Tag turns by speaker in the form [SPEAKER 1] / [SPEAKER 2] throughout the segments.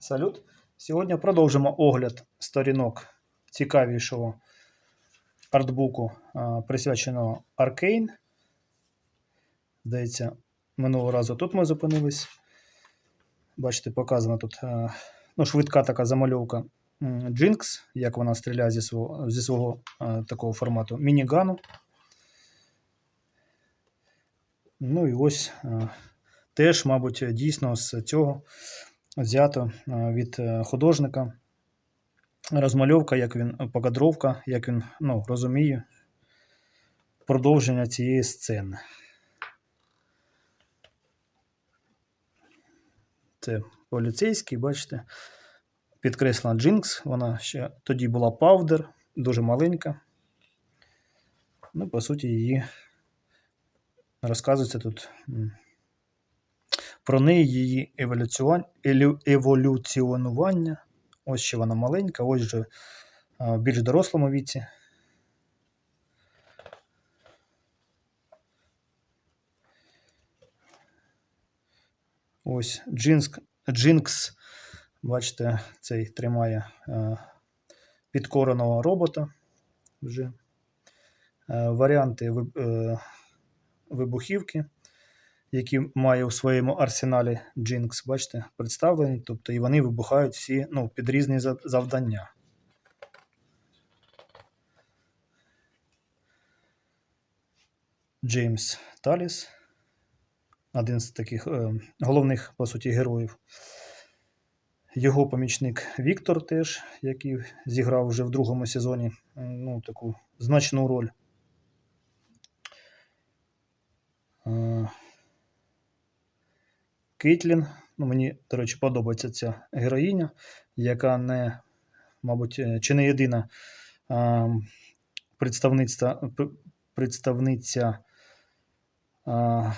[SPEAKER 1] Салют! Сьогодні продовжимо огляд сторінок цікавішого артбуку, присвяченого Arcane. Здається, минулого разу тут ми зупинились. Бачите, показана тут ну, швидка така замальовка Jinx, як вона стріляє зі свого, зі свого такого формату мінігану. Ну і ось теж, мабуть, дійсно з цього взято е, від е, художника. Розмальовка, як він, покадровка, як він ну, розуміє продовження цієї сцени. Це поліцейський, бачите, підкреслена Джинкс, вона ще тоді була павдер, дуже маленька. Ну, по суті, її розказується тут про неї її еволюціон... еволюціонування. Ось ще вона маленька, ось же в більш дорослому віці. Ось Джинкс, Джинкс, бачите, цей тримає е, підкореного робота вже. Е, варіанти е, вибухівки які має у своєму арсеналі Jinx, бачите, представлені. Тобто і вони вибухають всі ну, під різні завдання. Джеймс Таліс, один з таких е, головних, по суті, героїв. Його помічник Віктор теж, який зіграв вже в другому сезоні ну, таку значну роль. Е, Кейтлін. Ну, мені, до речі, подобається ця героїня, яка не, мабуть, е, чи не єдина а, представниця, представниця а,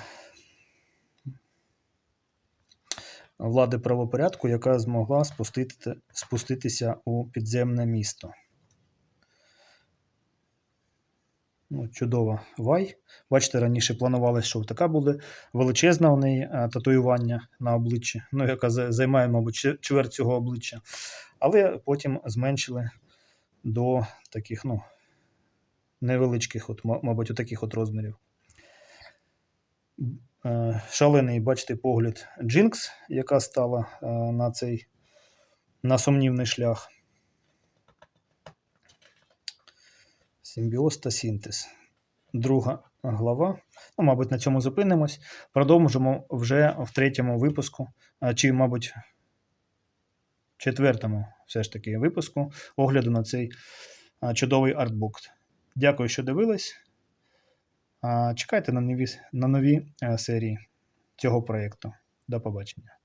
[SPEAKER 1] влади правопорядку, яка змогла спустити, спуститися у підземне місто. Ну, чудова вай. Бачите, раніше планувалося, що така буде величезна у неї е, татуювання на обличчі, ну, яка займає, мабуть, чверть цього обличчя. Але потім зменшили до таких, ну, невеличких, от, ма- мабуть, таких от розмірів. Е, Шалений, бачите, погляд Джинкс, яка стала е, на цей на сумнівний шлях. Симбіоз та синтез. Друга глава. Ну, мабуть, на цьому зупинимось. Продовжимо вже в третьому випуску, чи, мабуть, четвертому все ж таки випуску огляду на цей чудовий артбук. Дякую, що дивились. Чекайте на нові, на нові е, серії цього проєкту. До побачення.